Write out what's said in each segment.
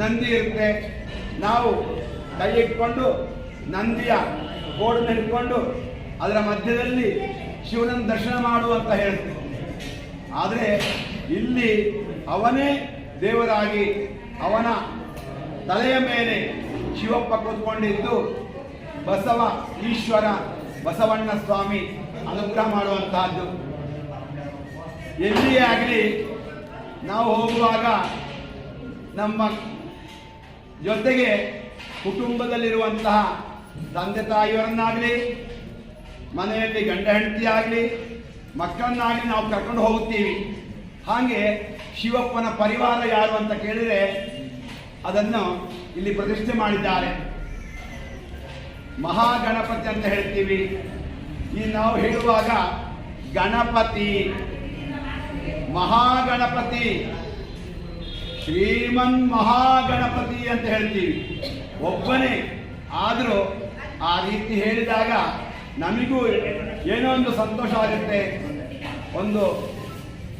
ನಂದಿ ಇರುತ್ತೆ. ನಾವು ಕೈ ಇಟ್ಕೊಂಡು ನಂದಿಯ ಬೋರ್ಡ್ನ ಹಿಡ್ಕೊಂಡು ಅದರ ಮಧ್ಯದಲ್ಲಿ ಶಿವನನ್ನು ದರ್ಶನ ಮಾಡು ಅಂತ ಹೇಳ್ತೀವಿ. ಆದರೆ ಇಲ್ಲಿ ಅವನೇ ದೇವರಾಗಿ ಅವನ ತಲೆಯ ಮೇಲೆ ಶಿವಪ್ಪ ಕೂತ್ಕೊಂಡಿದ್ದು ಬಸವ ಈಶ್ವರ ಬಸವಣ್ಣ ಸ್ವಾಮಿ ಅನುಗ್ರಹ ಮಾಡುವಂತಹದ್ದು. ಎಲ್ಲಿಯೇ ಆಗಲಿ ನಾವು ಹೋಗುವಾಗ ನಮ್ಮ ಜೊತೆಗೆ ಕುಟುಂಬದಲ್ಲಿರುವಂತಹ ತಂದೆ ತಾಯಿಯವರನ್ನಾಗಲಿ, ಮನೆಯಲ್ಲಿ ಗಂಡ ಹೆಂಡತಿ ಆಗಲಿ ಮಕ್ಕಳನ್ನಾಗಲಿ ನಾವು ಕರ್ಕೊಂಡು ಹೋಗುತ್ತೀವಿ. ಹಾಗೆ ಶಿವಪ್ಪನ ಪರಿವಾರ ಯಾರು ಅಂತ ಕೇಳಿದರೆ ಅದನ್ನು ಇಲ್ಲಿ ಪ್ರತಿಷ್ಠೆ ಮಾಡಿದ್ದಾರೆ. ಮಹಾಗಣಪತಿ ಅಂತ ಹೇಳ್ತೀವಿ. ಈ ನಾವು ಹೇಳುವಾಗ ಗಣಪತಿ, ಮಹಾಗಣಪತಿ. ಶ್ರೀಮನ್ ಮಹಾಗಣಪತಿ ಅಂತ ಹೇಳ್ತೀವಿ. ಒಬ್ಬನೇ. ಆದರೂ ಆ ರೀತಿ ಹೇಳಿದಾಗ ನಮಗೂ ಏನೋ ಒಂದು ಸಂತೋಷ ಆಗುತ್ತೆ. ಒಂದು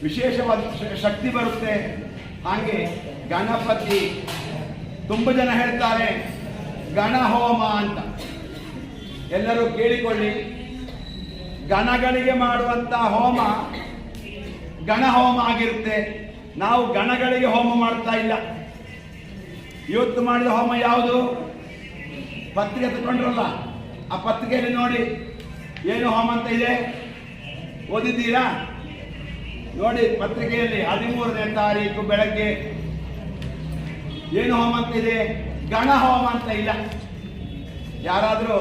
ವಿಶೇಷವಾದ ಶಕ್ತಿ ಬರುತ್ತೆ. ಹಾಗೆ ಗಣಪತಿ ತುಂಬ ಜನ ಹೇಳ್ತಾರೆ ಗಣಹೋಮ ಅಂತ. ಎಲ್ಲರೂ ಕೇಳಿಕೊಳ್ಳಿ. ಗಣಗಳಿಗೆ ಮಾಡುವಂತ ಹೋಮ ಗಣಹೋಮ ಆಗಿರುತ್ತೆ. ನಾವು ಗಣಗಳಿಗೆ ಹೋಮ ಮಾಡ್ತಾ ಇಲ್ಲ. ಇವತ್ತು ಮಾಡಿದ ಹೋಮ ಯಾವುದು? ಪತ್ರಿಕೆ ತಗೊಂಡ್ರಲ್ಲ, ಆ ಪತ್ರಿಕೆಯಲ್ಲಿ ನೋಡಿ ಏನು ಹೋಮ ಅಂತ ಇದೆ? ಓದಿದ್ದೀರಾ? ನೋಡಿ ಪತ್ರಿಕೆಯಲ್ಲಿ ಹದಿಮೂರನೇ ತಾರೀಕು ಬೆಳಗ್ಗೆ ಏನು ಹೋಮ ಅಂತ ಇದೆ? ಗಣ ಹೋಮ ಅಂತ ಇಲ್ಲ. ಯಾರಾದರೂ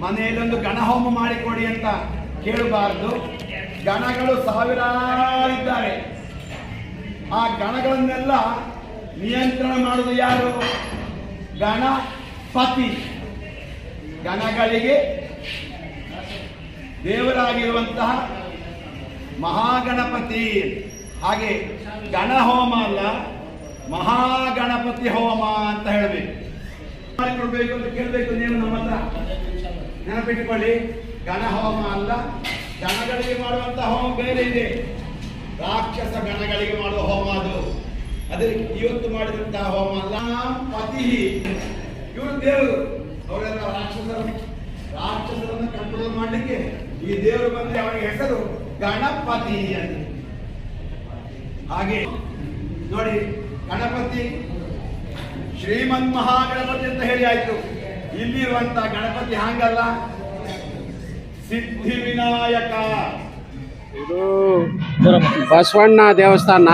ಮನೆಯಲ್ಲೊಂದು ಗಣ ಹೋಮ ಮಾಡಿಕೊಡಿ ಅಂತ ಕೇಳಬಾರ್ದು. ಗಣಗಳು ಸಾವಿರಾರಿದ್ದಾರೆ ಆ ಗಣಗಳನ್ನೆಲ್ಲ ನಿಯಂತ್ರಣ ಮಾಡುವುದು ಯಾರು? ಗಣಪತಿ ಗಣಗಳಿಗೆ ದೇವರಾಗಿರುವಂತಹ ಮಹಾಗಣಪತಿ. ಹಾಗೆ ಗಣ ಹೋಮ ಅಲ್ಲ, ಮಹಾಗಣಪತಿ ಹೋಮ ಅಂತ ಹೇಳಬೇಕು. ಮಾಡಿಕೊಡ್ಬೇಕು ಅಂತ ಕೇಳಬೇಕು ನೀವು ನಮ್ಮ ಹತ್ರ. ನೆನಪಿಟ್ಟುಕೊಳ್ಳಿ ಗಣ ಹೋಮ ಅಲ್ಲ, ಗಣಗಳಿಗೆ ಮಾಡುವಂತಹ ಹೋಮ ಬೇರೆ ಇದೆ. ರಾಕ್ಷಸ ಗಣಗಳಿಗೆ ಮಾಡುವ ಹೋಮ ಅದು. ಅದಕ್ಕೆ ಇವತ್ತು ಮಾಡಿದಂತಹ ಹೋಮ ಅಲ್ಲ. ಪತಿ ಇವರು ದೇವರು. ಅವರೆಲ್ಲ ರಾಕ್ಷಸರ. ರಾಕ್ಷಸರನ್ನು ಕಂಟ್ರೋಲ್ ಮಾಡಲಿಕ್ಕೆ ಈ ದೇವರು ಬಂದ್ರೆ ಅವನಿಗೆ ಹೆಸರು ಗಣಪತಿ ಅಂತ. ಹಾಗೆ ನೋಡಿ, ಗಣಪತಿ ಶ್ರೀಮನ್ ಮಹಾಗಣಪತಿ ಅಂತ ಹೇಳಿ ಆಯ್ತು. ಇಲ್ಲಿರುವಂತ ಗಣಪತಿ ಹಾಂಗಲ್ಲ. ಸಿದ್ಧಿ ವಿನಾಯಕ. ಇದು ಬಸವಣ್ಣ ದೇವಸ್ಥಾನ.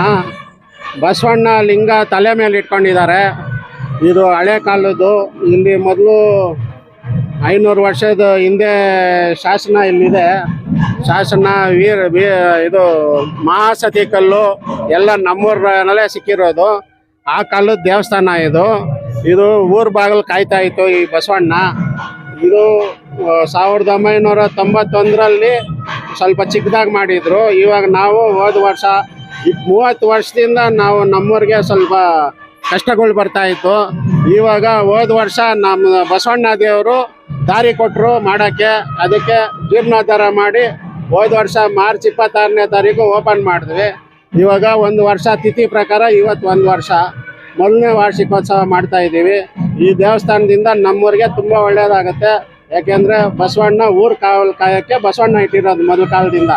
ಬಸವಣ್ಣ ಲಿಂಗ ತಲೆ ಮೇಲೆ ಇಟ್ಕೊಂಡಿದ್ದಾರೆ. ಇದು ಹಳೆ ಕಾಲದ್ದು. ಇಲ್ಲಿ ಮೊದಲು ಐನೂರು ವರ್ಷದ ಹಿಂದೆ ಶಾಸನ ಇಲ್ಲಿದೆ. ಶಾಸನ ವೀರ ಇದು ಮಹಾಸತಿ ಕಲ್ಲು ಎಲ್ಲ ನಮ್ಮೂರಲ್ಲೇ ಸಿಕ್ಕಿರೋದು. ಆ ಕಾಲದ ದೇವಸ್ಥಾನ ಇದು. ಇದು ಊರ್ ಬಾಗಿಲು ಕಾಯ್ತಾ ಇತ್ತು ಈ ಬಸವಣ್ಣ. ಇದು ಸಾವಿರದ ಒಂಬೈನೂರ ತೊಂಬತ್ತೊಂದರಲ್ಲಿ ಸ್ವಲ್ಪ ಚಿಕ್ಕದಾಗಿ ಮಾಡಿದ್ರು. ಇವಾಗ ನಾವು ಹೋದ ವರ್ಷ ಮೂವತ್ತು ವರ್ಷದಿಂದ ನಾವು ನಮ್ಮೂರಿಗೆ ಸ್ವಲ್ಪ ಕಷ್ಟಗಳು ಬರ್ತಾ ಇತ್ತು. ಇವಾಗ ಹೋದ ವರ್ಷ ನಮ್ಮ ಬಸವಣ್ಣ ದೇವರು ದಾರಿ ಕೊಟ್ಟರು ಮಾಡೋಕ್ಕೆ. ಅದಕ್ಕೆ ಜೀರ್ಣೋದ್ಧಾರ ಮಾಡಿ ಹೋದ ವರ್ಷ ಮಾರ್ಚ್ ಇಪ್ಪತ್ತಾರನೇ ತಾರೀಕು ಓಪನ್ ಮಾಡಿದ್ವಿ. ಇವಾಗ ಒಂದು ವರ್ಷ ತಿಥಿ ಪ್ರಕಾರ ಇವತ್ತು ಒಂದು ವರ್ಷ ಮೊದಲನೇ ವಾರ್ಷಿಕೋತ್ಸವ ಮಾಡ್ತಾ ಇದ್ದೀವಿ. ಈ ದೇವಸ್ಥಾನದಿಂದ ನಮ್ಮೂರಿಗೆ ತುಂಬ ಒಳ್ಳೆಯದಾಗುತ್ತೆ ಯಾಕೆಂದರೆ ಬಸವಣ್ಣ ಊರು ಕಾವಲ್ ಕಾಯಕ್ಕೆ ಬಸವಣ್ಣ ಇಟ್ಟಿರೋದು ಮೊದಲ ಕಾಲದಿಂದ.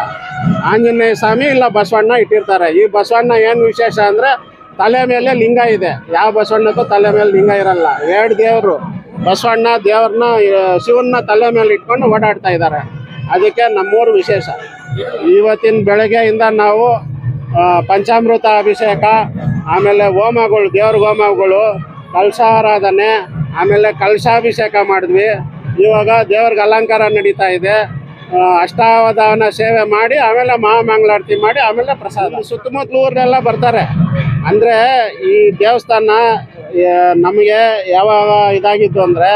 ಆಂಜನೇಯ ಸ್ವಾಮಿ ಇಲ್ಲ ಬಸವಣ್ಣ ಇಟ್ಟಿರ್ತಾರೆ. ಈ ಬಸವಣ್ಣ ಏನು ವಿಶೇಷ ಅಂದರೆ ತಲೆ ಮೇಲೆ ಲಿಂಗ ಇದೆ. ಯಾವ ಬಸವಣ್ಣಕ್ಕೂ ತಲೆ ಮೇಲೆ ಲಿಂಗ ಇರಲ್ಲ. ಎರಡು ದೇವರು, ಬಸವಣ್ಣ, ದೇವ್ರನ್ನ ಶಿವನ್ನ ತಲೆ ಮೇಲೆ ಇಟ್ಕೊಂಡು ಓಡಾಡ್ತಾ ಇದ್ದಾರೆ. ಅದಕ್ಕೆ ನಮ್ಮೂರು ವಿಶೇಷ. ಇವತ್ತಿನ ಬೆಳಗ್ಗೆಯಿಂದ ನಾವು ಪಂಚಾಮೃತ ಅಭಿಷೇಕ, ಆಮೇಲೆ ಹೋಮಗಳು, ದೇವ್ರ ಹೋಮಗಳು ಕಲಶಾರಾಧನೆ ಆಮೇಲೆ ಕಲಶಾಭಿಷೇಕ ಮಾಡಿದ್ವಿ. ಇವಾಗ ದೇವ್ರಿಗೆ ಅಲಂಕಾರ ನಡೀತಾ ಇದೆ. ಅಷ್ಟಾವಧಾನ ಸೇವೆ ಮಾಡಿ, ಆಮೇಲೆ ಮಹಾಮಂಗಳಾರತಿ ಮಾಡಿ, ಆಮೇಲೆ ಪ್ರಸಾದ. ಸುತ್ತಮುತ್ತಲ ಊರ್ನೆಲ್ಲ ಬರ್ತಾರೆ. ಅಂದರೆ ಈ ದೇವಸ್ಥಾನ ನಮಗೆ ಯಾವಾಗ ಇದಾಗಿದ್ದು ಅಂದರೆ,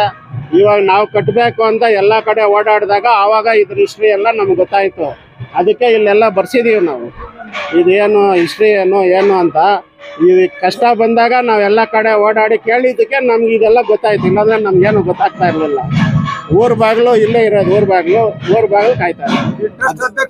ಇವಾಗ ನಾವು ಕಟ್ಟಬೇಕು ಅಂತ ಎಲ್ಲ ಕಡೆ ಓಡಾಡಿದಾಗ ಆವಾಗ ಇದ್ರ ಹಿಸ್ಟ್ರಿ ಎಲ್ಲ ನಮ್ಗೆ ಗೊತ್ತಾಯಿತು. ಅದಕ್ಕೆ ಇಲ್ಲೆಲ್ಲ ಬರ್ಸಿದೀವಿ ನಾವು. ಇದೇನು ಹಿಸ್ಟ್ರಿ ಏನು ಏನು ಅಂತ. ಈ ಕಷ್ಟ ಬಂದಾಗ ನಾವೆಲ್ಲ ಕಡೆ ಓಡಾಡಿ ಕೇಳಿದ್ದಕ್ಕೆ ನಮ್ಗೆ ಇದೆಲ್ಲ ಗೊತ್ತಾಯ್ತು. ಇಲ್ಲಾಂದ್ರೆ ನಮ್ಗೇನು ಗೊತ್ತಾಗ್ತಾ ಇರಲಿಲ್ಲ. ಊರ್ ಬಾಗಿಲು ಇಲ್ಲೇ ಇರೋದು ಊರ್ ಬಾಗಿಲು ಊರ್ ಬಾಗಿಲು ಕಾಯ್ತಾ ಇರೋದು